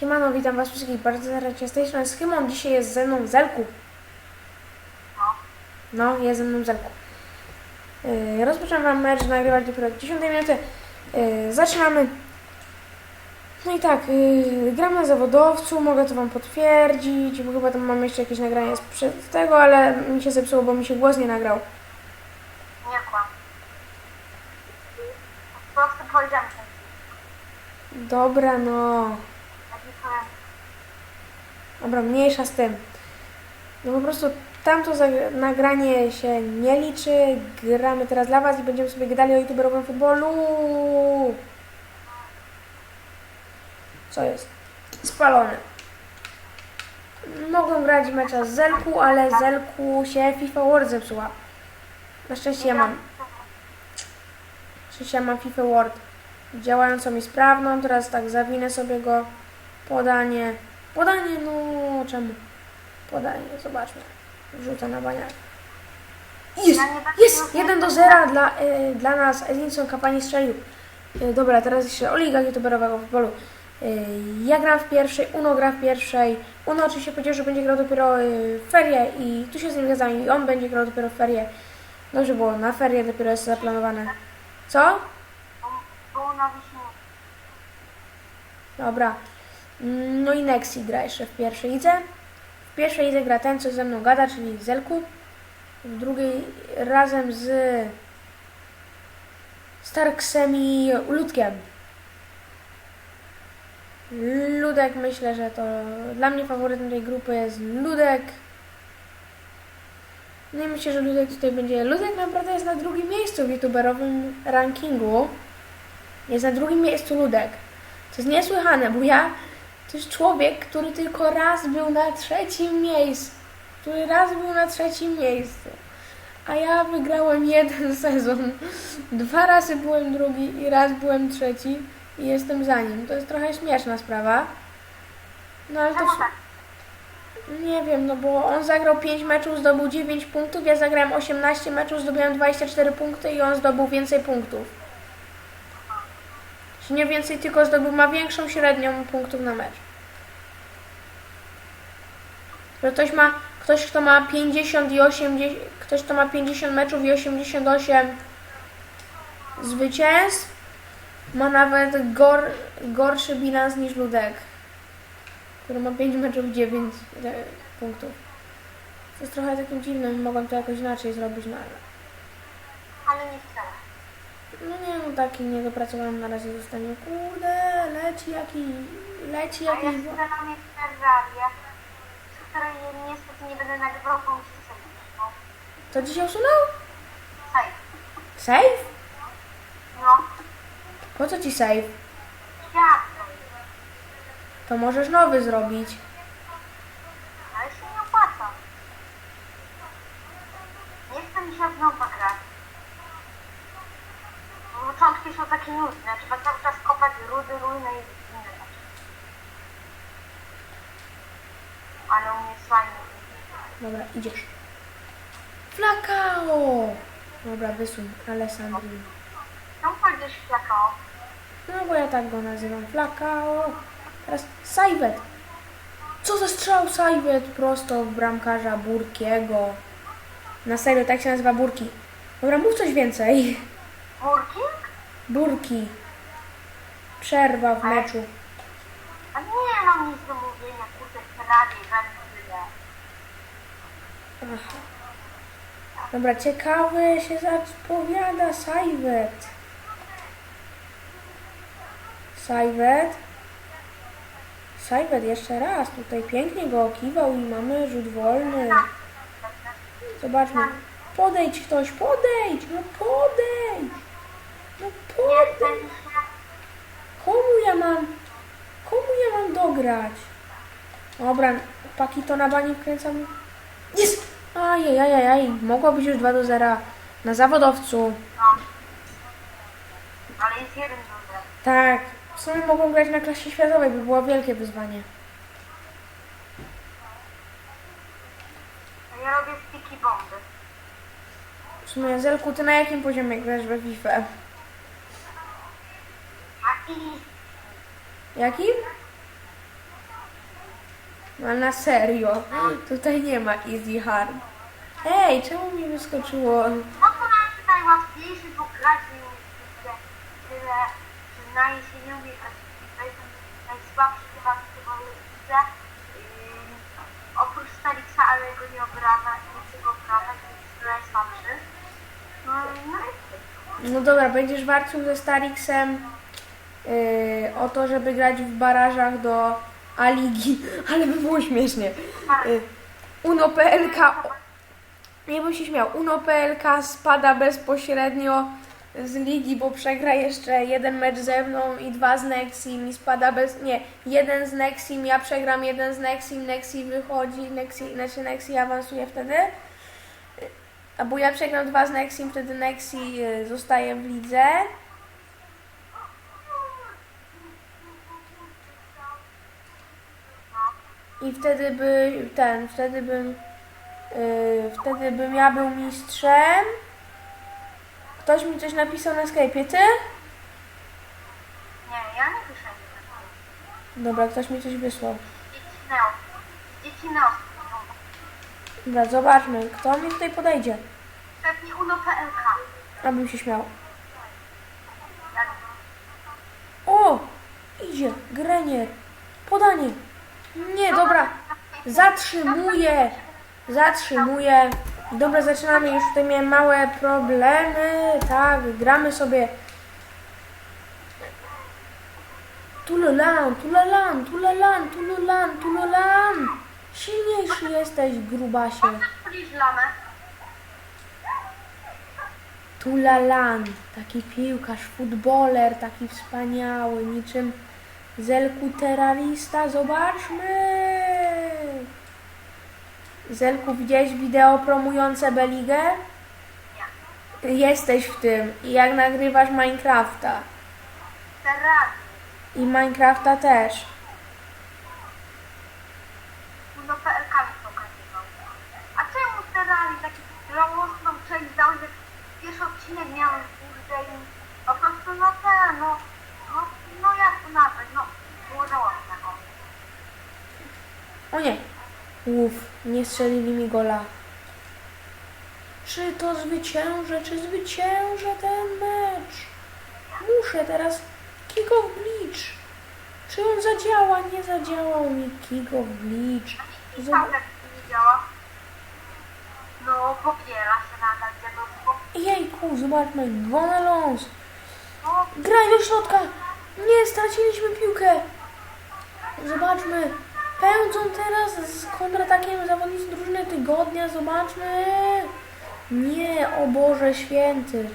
Siemano, witam was wszystkich bardzo serdecznie z tej strony Schymon. Dzisiaj jest ze mną Zelku. No, jest ze mną Zelku. Yy, rozpoczynam wam mecz, nagrywać dopiero od 10 minuty. Yy, zaczynamy. No i tak, yy, gram na zawodowcu, mogę to wam potwierdzić, bo chyba tam mam jeszcze jakieś nagranie sprzed tego, ale mi się zepsuło, bo mi się głos nie nagrał. Nie kłam. Po prostu powiedziałem. Dobra, no. Dobra, mniejsza z tym. No po prostu tamto nagranie się nie liczy. Gramy teraz dla Was i będziemy sobie gadali o youtuberowym futbolu. Co jest? Spalone. Mogłem grać mecza z Zelku, ale Zelku się FIFA World zepsuła. Na szczęście ja mam. Na szczęście ja mam FIFA World działającą i sprawną. Teraz tak zawinę sobie go. Podanie. Podanie, no czemu? Podanie, zobaczmy. Rzucę na baniak. Jest! Jest! nie 1 do 0 dla, y, dla nas. Edinson Kapani strzelił. Y, dobra, teraz jeszcze o ligach youtuberowego futbolu. Y, ja gram w pierwszej, Uno gra w pierwszej. Uno oczywiście powiedział, że będzie grał dopiero y, w ferie i tu się z nim zgadzam i on będzie grał dopiero w ferie. Dobrze było, na ferie dopiero jest zaplanowane. Co? Był na. Dobra. No i Nexi gra jeszcze w pierwszej lidze. W pierwszej lidze gra ten, co ze mną gada, czyli Zelku. W drugiej razem z Starksem i Ludkiem. Ludek myślę, że to dla mnie faworytem tej grupy jest Ludek. No i myślę, że Ludek tutaj będzie. Ludek naprawdę jest na drugim miejscu w youtuberowym rankingu. Jest na drugim miejscu Ludek. To jest niesłychane, bo ja to jest człowiek, który tylko raz był na trzecim miejscu. Który raz był na trzecim miejscu. A ja wygrałem jeden sezon. Dwa razy byłem drugi i raz byłem trzeci i jestem za nim. To jest trochę śmieszna sprawa. No ale to tak? nie wiem, no bo on zagrał 5 meczów, zdobył 9 punktów, ja zagrałem 18 meczów, zdobyłem 24 punkty i on zdobył więcej punktów. Nie więcej, tylko zdobył, ma większą średnią punktów na mecz. Że ktoś ma, ktoś kto ma 50 i 80, ktoś kto ma 50 meczów i 88 zwycięstw, ma nawet gor, gorszy bilans niż Ludek który ma 5 meczów 9 e, punktów. To jest trochę takim dziwnym, mogłem to jakoś inaczej zrobić, no ale... Ale nie wcale. No nie, no taki niedopracowany na razie zostanie. Kurde, leci jaki... Leci A ja jakiś... chcę na mnie Ferrari, z której niestety nie będę nagrywał, bo mi się no. To ci się usunął? Save. Save? No. Po co ci save? Jak to? To możesz nowy zrobić. Ale się nie opłaca. Nie chce mi się od nowa grać. Bo Początki są takie nudne. Trzeba cały czas kopać rudy, ruiny i inne rzeczy. Ale u mnie fajnie. Dobra, idziesz. Flakao! Dobra, wysuń, Alessandrin. Czemu powiedziesz flakao? No bo ja tak go nazywam. Flakao. Teraz Sajwet. Co za strzał Sajwet prosto w bramkarza Burkiego. Na serio, tak się nazywa Burki. Dobra, mów coś więcej. Burking? Burki. Przerwa w meczu. A nie mam nic do mówienia, kurde, Ferrari, Renfrew. Aha. Dobra, ciekawe się zapowiada Sajwet. Sajwet. Sajwet jeszcze raz. Tutaj pięknie go okiwał i mamy rzut wolny. Zobaczmy. Podejdź ktoś, podejdź! No podejdź! Się. Komu ja mam? Komu ja mam dograć? Dobra, Pakito na bani wkręcam. Jest! Ajajajaj, mogło być już 2 do 0 na zawodowcu. No. Ale jest jeden duży. Tak, w sumie mogą grać na klasie światowej, by było wielkie wyzwanie. A ja robię sticky bomby. W sumie, Zelku, ty na jakim poziomie grasz we FIFA? Jakim? No, na serio. Tutaj nie ma easy hard. Ej, czemu mi wyskoczyło? No to nam najłatwiejszy, bo każdy jest tyle, przyznaje się, nie umie grać piłkę, jestem najsłabszy chyba w widzę. Yy, oprócz Stalixa, ale go nie obraża, nie chcę go obrażać, więc jest najsłabszy. No, no No dobra, będziesz walczył ze Starixem yy, o to, żeby grać w barażach do A-ligi, ale by było śmiesznie. Yy, Uno PLK, nie bym się śmiał, Uno PLK spada bezpośrednio z ligi, bo przegra jeszcze jeden mecz ze mną i dwa z Nexim i spada bez, nie, jeden z Nexim, ja przegram jeden z Nexim, Nexi wychodzi, Nexi, znaczy Nexi awansuje wtedy. Albo ja przegram dwa z Nexim, wtedy Nexi y, zostaje w lidze. I wtedy by ten, wtedy bym y, wtedy bym ja był mistrzem. Ktoś mi coś napisał na Skype'ie, ty? nie, ja nic. Dobra, ktoś mi coś wysłał. Dobra, zobaczmy, kto mi tutaj podejdzie. Pewnie UNO PLK. Abym się śmiał. Jak O! Idzie, Grenier. Podanie. Nie, dobra. Zatrzymuję. Zatrzymuję. Dobra, zaczynamy. Już tutaj miałem małe problemy. Tak, gramy sobie. Tululan, tulalan, tulalan, tululan, tululan. Silniejszy jesteś, grubasie. Tulalan, taki piłkarz, futboler, taki wspaniały, niczym Zelku terrorista, zobaczmy! Zelku, widziałeś wideo promujące Beligę? Jesteś w tym. I jak nagrywasz Minecrafta. I Minecrafta też. UNO PLK mi pokazywał. A czemu Terrarium taki żałosną część dał, że pierwszy odcinek miałem kurde i po prostu no ten, no, no, no jak to nazwać, no, było żałosne, o. O nie. Uf, nie strzelili mi gola. Czy to zwyciężę, czy zwyciężę ten mecz? Muszę teraz kick of bleach. Czy on zadziała? Nie zadziałał mi kick of bleach. I tak nie działa. No, popiera się nadal dziadowsko. Jejku, zobaczmy, Gonalons. No, Graj do środka. Nie, straciliśmy piłkę. Zobaczmy. Pędzą teraz z kontratakiem zawodnicy drużyny tygodnia. Zobaczmy. Nie, o Boże święty.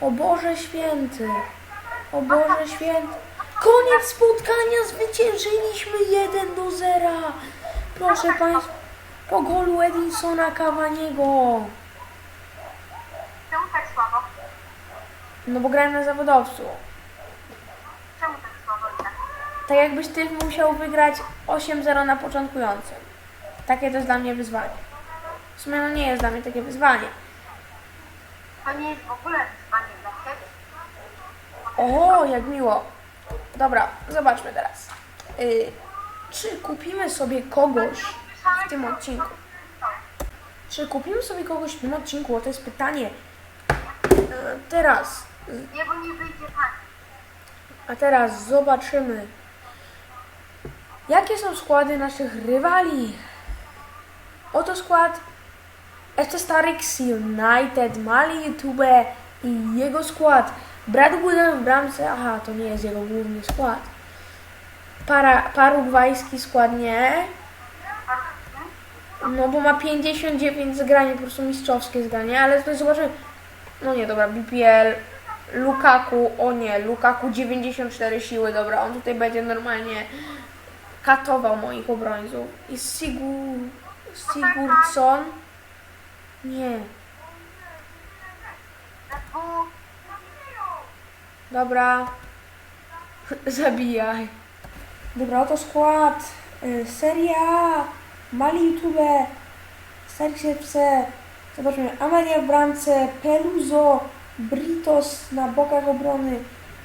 O Boże święty. O Boże święty. Koniec spotkania. Zwyciężyliśmy 1 do 0. Proszę Państwa. Po golu Edinsona Cavaniego. czemu tak słabo? No bo grałem na zawodowcu. Czemu tak słabo i tak? Tak jakbyś ty musiał wygrać 8-0 na początkującym. Takie to jest dla mnie wyzwanie. W sumie no nie jest dla mnie takie wyzwanie. To nie jest w ogóle wyzwanie dla ciebie. O, jak miło. Dobra, zobaczmy teraz. Y, czy kupimy sobie kogoś w tym odcinku? Czy kupimy sobie kogoś w tym odcinku? O, to jest pytanie. Y, teraz, Nie, bo nie wyjdzie pani. a teraz zobaczymy. Jakie są składy naszych rywali? Oto skład FC Starix United, Mali YouTube i jego skład. Brad Wooden w bramce, aha, to nie jest jego główny skład. Para, parugwajski skład nie, no bo ma 59 zgranie, po prostu mistrzowskie zgranie, ale tutaj zobaczymy. No nie, dobra, BPL, Lukaku, o nie, Lukaku 94 siły, dobra, on tutaj będzie normalnie katował moich obrońców. I Sigur, Sigurdsson, nie, dobra, zabijaj. Dobra, oto skład, y, Serie A, Mali YouTube, Starix FC, zobaczmy, Amelia w bramce, Peluso, Britos na bokach obrony,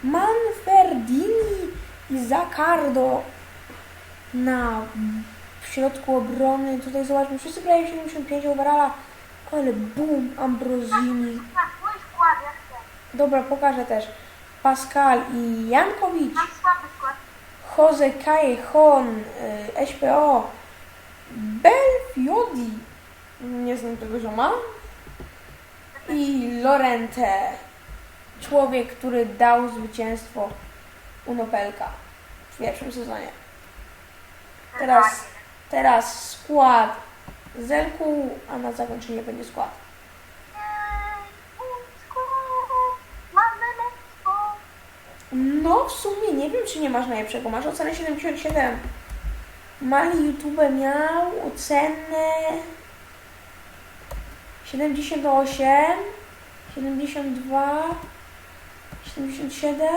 Manferdini i Zaccardo na w środku obrony. Tutaj zobaczmy, wszyscy grają 75 overalla. Ale ja chcę. Dobra, pokażę też. Pascal i Jankowicz. Jose Callejon, y, SPO, Belfiodi, nie znam tego zioma, i Lorente, człowiek, który dał zwycięstwo Unopelka w pierwszym sezonie. Teraz, teraz skład Zelku, a na zakończenie będzie skład. No, w sumie nie wiem, czy nie masz najlepszego. Masz ocenę 77. Mali YouTube miał ocenę 78, 72, 77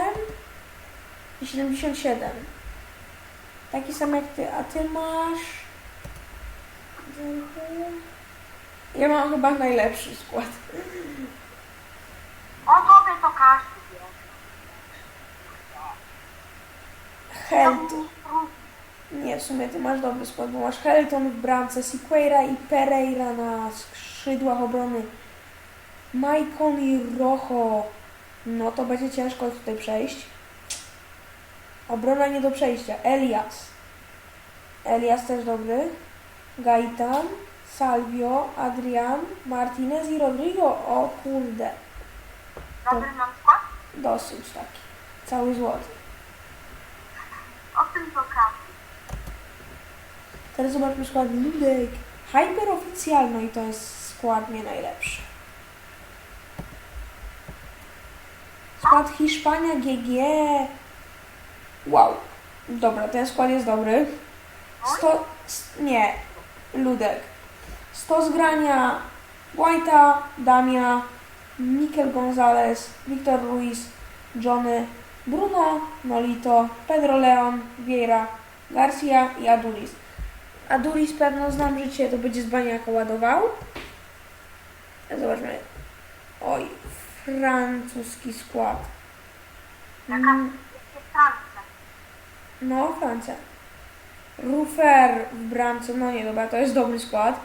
i 77. Taki sam jak ty, a ty masz. Ja mam chyba najlepszy skład. O tobie to każdy wie. Helton. Nie, w sumie ty masz dobry skład, bo masz Helton w bramce, Siqueira i Pereira na skrzydłach obrony, Maicon i Rojo. No to będzie ciężko tutaj przejść. Obrona nie do przejścia. Elias. Elias też dobry. Gaitan, Salvio, Adrian, Martinez i Rodrigo. O kurde, Dobry mam skład? dosyć taki. Cały złoty. O tym to. Teraz zobaczmy skład Ludek. Hyper oficjal, no i to jest skład nie najlepszy. Skład Hiszpania GG. Wow. Dobra, ten skład jest dobry. 100, s- nie, Ludek. 100 zgrania White'a, Damia, Mikel Gonzalez, Victor Ruiz, Johnny, Bruno, Nolito, Pedro Leon, Vieira, Garcia i Adulis. Adulis pewno znam życie, to będzie z baniaka ładował. Zobaczmy. Oj, francuski skład. Jaka Mm, jest Francja. No, Francja. Rufer w bramce, no nie, dobra, to jest dobry skład.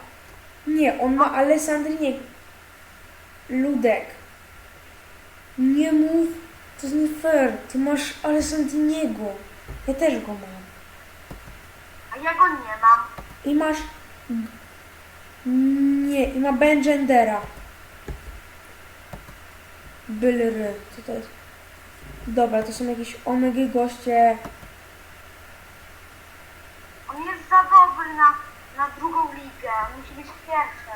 Nie, on ma Alessandrinie. Ludek. Nie mów, to jest nie fair. Ty masz Alessandriniego. Ja też go mam. A ja go nie mam. I masz... Nie, i ma Bengendera. Bylry, co to jest? Dobra, to są jakieś omegi goście. On jest na, na drugą ligę. Musi być pierwszy.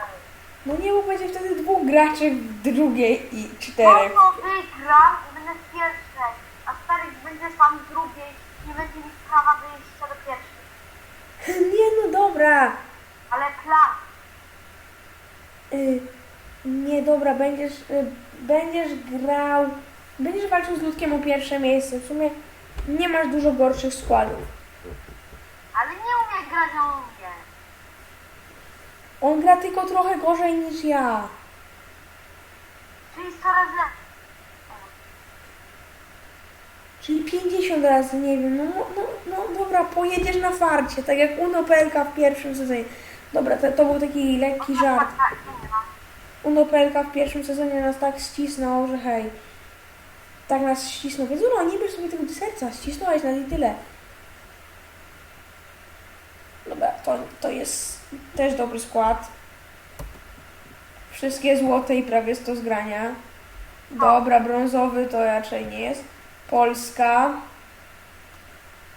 No nie, bo będzie wtedy dwóch graczy w drugiej i czterech. to wygra i będę w pierwszej. A Starek będzie sam w drugiej. Nie będzie mieć prawa wyjścia do pierwszej. Nie, no dobra. Ale plan. Y, nie, dobra, będziesz, y, będziesz grał, będziesz walczył z Ludkiem o pierwsze miejsce. W sumie nie masz dużo gorszych składów. On gra tylko trochę gorzej niż ja. Czyli coraz lepiej. Czyli 50 razy, nie wiem, no, no, no dobra, pojedziesz na farcie, tak jak Uno PLK w pierwszym sezonie. Dobra, to, to był taki lekki żart. Uno PLK w pierwszym sezonie nas tak ścisnął, że hej. Tak nas ścisnął, więc no nie bierz sobie tego do serca, ścisnąłeś nas i tyle. Dobra, to, to jest też dobry skład. Wszystkie złote i prawie 100 zgrania. Dobra, brązowy to raczej nie jest. Polska.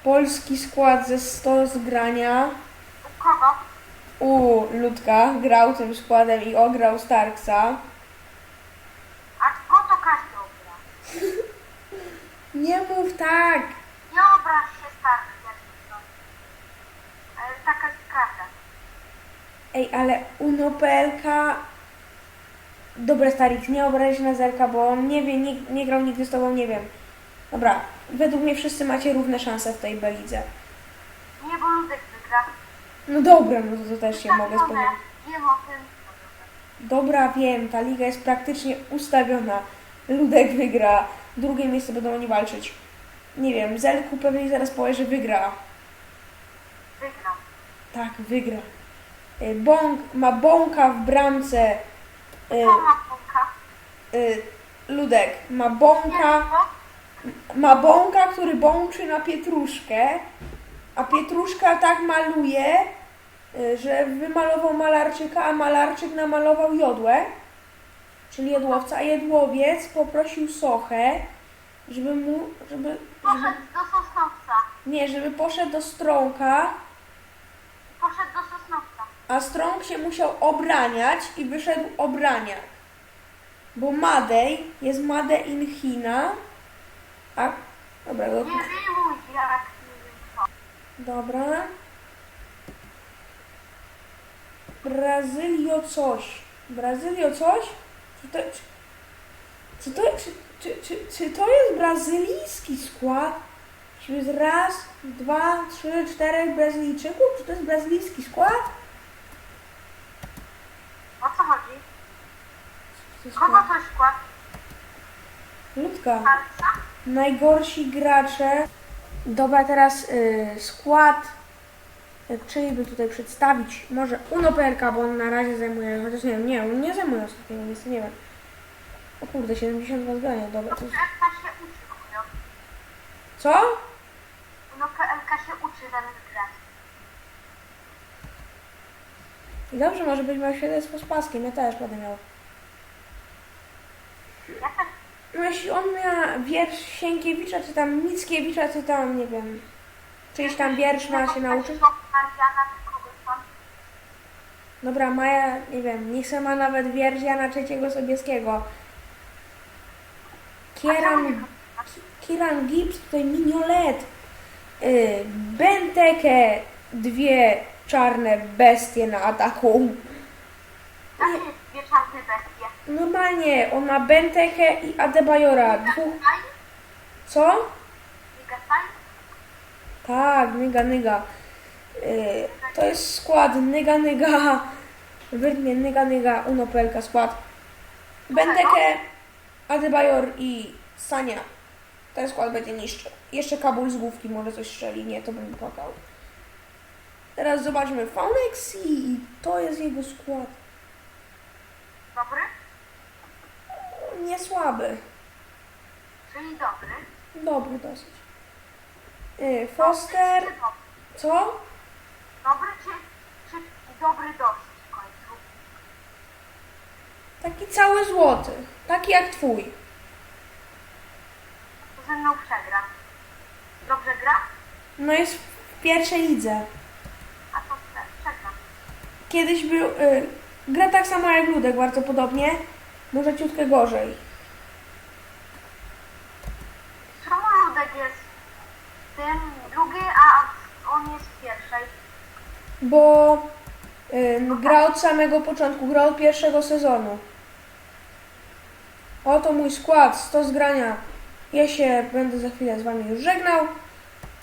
Polski skład ze 100 zgrania. U Ludka grał tym składem i ograł Starksa. A go to każdy ogra. Nie mów tak! Nie obraź się Starek, jak to. Ale taka jest prawda. Ej, ale Uno PLK... Dobra, Starik, nie obraź na Zerka, bo on nie wie, nie, nie grał nigdy z tobą, nie wiem. Dobra, według mnie wszyscy macie równe szanse w tej belidze. Nie, bo Ludek wygra. No dobra, no to, to też się mogę Ustawione. spodziewać. Wiem o tym. Dobra, wiem, ta liga jest praktycznie ustawiona. Ludek wygra, drugie miejsce będą oni walczyć. Nie wiem, Zelku pewnie zaraz powie, że wygra. Wygrał. Tak, wygra. Y, Bąk, ma bąka w bramce. Y, To ma punka. y, Ludek ma bąka, ma bąka, który bączy na pietruszkę, a pietruszka tak maluje, y, że wymalował malarczyka, a malarczyk namalował jodłę, czyli jedłowca, a jedłowiec poprosił sochę, żeby mu, żeby, żeby poszedł do Sosnowca. nie, żeby poszedł do strąka, Poszedł do Sosnowca. A strąg się musiał obraniać i wyszedł obraniak. Bo Madej jest Made in China, a... Dobra, do, dobra. Brazylio coś. Brazylio coś? Czy to, czy, czy, to, czy, czy, czy, czy to jest brazylijski skład? Czy jest raz, dwa, trzy, czterech Brazylijczyków? Czy to jest brazylijski skład? O co chodzi? Kogo skład. to jest skład? Ludka. Palca? Najgorsi gracze. Dobra, teraz y, skład. Y, Czyli by tutaj przedstawić może Uno PLK, bo on na razie zajmuje, chociaż nie wiem, nie, on nie zajmuje ostatniego miejsca, nie wiem. O kurde, 72 zdania, dobra. To jest... PLK się uczy, chujo. Co? No PLK się uczy zamiast grać. I dobrze, może być miał świadectwo z paskiem, ja też będę miał. Jeśli on miał wiersz Sienkiewicza, czy tam Mickiewicza, czy tam, nie wiem, czyjś tam wiersz ma się nauczyć. Dobra, Maja, nie wiem, niech se ma nawet wiersz Jana Trzeciego Sobieskiego. Kieran, Kieran Gibbs, tutaj Mignolet, y, Benteke, dwie czarne bestie na ataku. Jakie dwie czarne bestie? Normalnie, on ma Bentekę i Adebayora. Dwóch... Co? Tak, nyga, nyga. Y, to jest skład nyga, nyga. Wydnie nyga, nyga, Uno PLK skład. Benteke, Adebayor i Sania. Ten skład będzie niszczy. Jeszcze Kabul z główki może coś strzeli. Nie, to bym płakał. Teraz zobaczmy Faunexi i to jest jego skład. Dobry? Nie słaby. Czyli dobry. Dobry dosyć. Y, Foster. Dobry? Co? Dobry czy, czy dobry dość w końcu? Taki cały złoty. Taki jak twój. To ze mną przegra. Dobrze gra? No jest w pierwszej lidze. A to prze- przegram. Kiedyś był. Y, gra tak samo jak Ludek, bardzo podobnie. Może ciutkę gorzej. Czemu Ludek jest w tym drugi, a on jest w pierwszej? Bo y, gra od samego początku, gra od pierwszego sezonu. Oto mój skład, 100 zgrania. Ja się będę za chwilę z Wami już żegnał.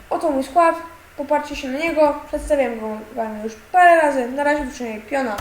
Oto mój skład, popatrzcie się na niego. Przedstawiam go Wam już parę razy. Na razie przynajmniej piona.